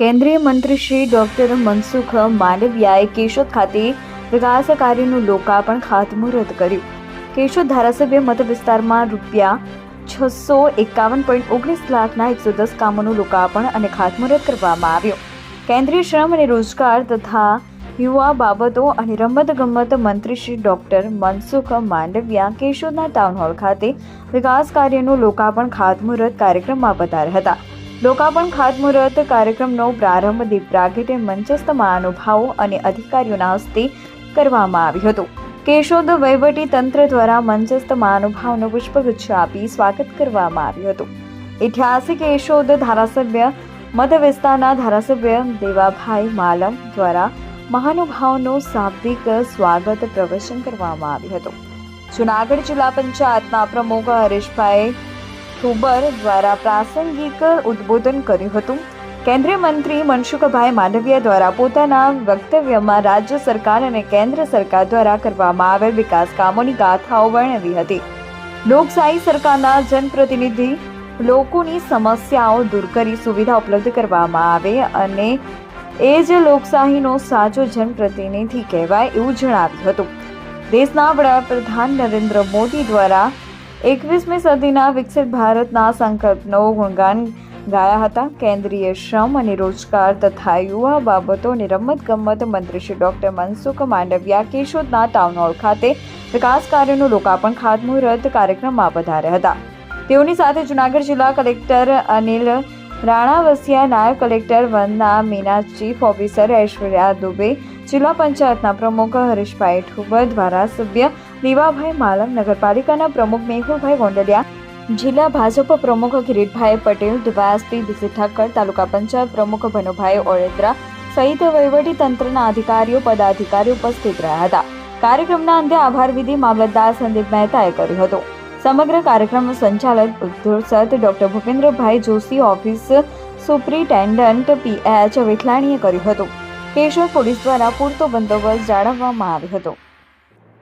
કેન્દ્રીય મંત્રી શ્રી ડોક્ટર મનસુખ માંડવિયાએ કેશોદ ખાતે વિકાસ કાર્યનું લોકાર્પણ ખાતમુહૂર્ત કર્યું. કેશોદ ધારાસભ્ય મત વિસ્તારમાં રૂપિયા છસો એકાવન પોઈન્ટ ઓગણીસ લાખના એકસો દસ કામોનું લોકાર્પણ અને ખાતમુહૂર્ત કરવામાં આવ્યું. કેન્દ્રીય શ્રમ અને રોજગાર તથા યુવા બાબતો અને રમતગમત મંત્રી શ્રી ડોક્ટર મનસુખ માંડવિયા કેશોદના ટાઉન હોલ ખાતે વિકાસ કાર્યનું લોકાર્પણ ખાતમુહૂર્ત કાર્યક્રમમાં પધાર્યા હતા. લોકાર્પણ ખાતમુહૂર્ત કાર્યક્રમનો પ્રારંભ દીપ મંચસ્થ મહાનુભાવો અને અધિકારીઓના હસ્તે કરવામાં આવ્યું હતું. કેશોદ વહીવટી તંત્ર દ્વારા મંચસ્થ મહાનુભાવનું પુષ્પગુચ્છ આપી સ્વાગત કરવામાં આવ્યું હતું. ઐતિહાસિક કેશોદ ધારાસભ્ય મધ વિસ્તારના ધારાસભ્ય દેવાભાઈ માલમ દ્વારા મહાનુભાવનું શાબ્દિક સ્વાગત પ્રવચન કરવામાં આવ્યું હતું. જુનાગઢ જિલ્લા પંચાયતના પ્રમુખ હરેશભાઈ ઠુબર દ્વારા પ્રાસંગિક ઉદ્બોધન કર્યું હતું. કેન્દ્રીય મંત્રી મનસુખભાઈ માંડવિયા દ્વારા પોતાના વક્તવ્યમાં રાજ્ય સરકાર અને કેન્દ્ર સરકાર દ્વારા કરવામાં આવેલ વિકાસ કામોની ગાથાઓ વર્ણવી હતી. લોકશાહી સરકારના જનપ્રતિનિધિ લોકોની સમસ્યાઓ દૂર કરી સુવિધા ઉપલબ્ધ કરવામાં આવે અને એ જ લોકશાહીનો સાચો જનપ્રતિનિધિ કહેવાય એવું જણાવ્યું હતું. દેશના વડાપ્રધાન નરેન્દ્ર મોદી દ્વારા એકવીસમી સદીના વિકસિત ભારતના સંકલ્પનો ગુણગાન ગાયા હતા. કેન્દ્રીય શ્રમ અને રોજગાર તથા યુવા બાબતો અને રમતગમત મંત્રી શ્રી ડોક્ટર મનસુખ માંડવિયા કેશોદના ટાઉન ખાતે વિકાસ કાર્યોનું લોકાર્પણ ખાતમુહૂર્ત કાર્યક્રમમાં પધાર્યા હતા. તેઓની સાથે જુનાગઢ જિલ્લા કલેક્ટર અનિલ રાણાવસિયા, નાયબ collector Vandana Meena, chief officer Aishwarya Dubey, જિલ્લા પંચાયતના પ્રમુખ હરીશભાઈ ઠુબર, ધારાસભ્ય દીવાભાઈ માલમ નગરપાલિકાના પ્રમુખ મેહુલભાઈ ગોંડલિયા, જિલ્લા ભાજપ પ્રમુખ કિરીટભાઈ પટેલ ડીવાયએસપી બીસી ઠક્કર તાલુકા પંચાયત પ્રમુખ ભનુભાઈ ઓળેદરા સહિત વહીવટી તંત્રના અધિકારીઓ, પદાધિકારીઓ ઉપસ્થિત રહ્યા હતા. કાર્યક્રમના અંતે આભાર વિધિ મામલતદાર સંદીપ મહેતાએ કર્યું હતું. સમગ્ર કાર્યક્રમનું સંચાલક ઉદ્ધોષત doctor Bhupendrabhai Joshi, office superintendent P H વેઠલાણીએ કર્યું હતું. કેશોર પોલીસ દ્વારા પૂરતો બંદોબસ્ત જાળવવામાં આવ્યો હતો.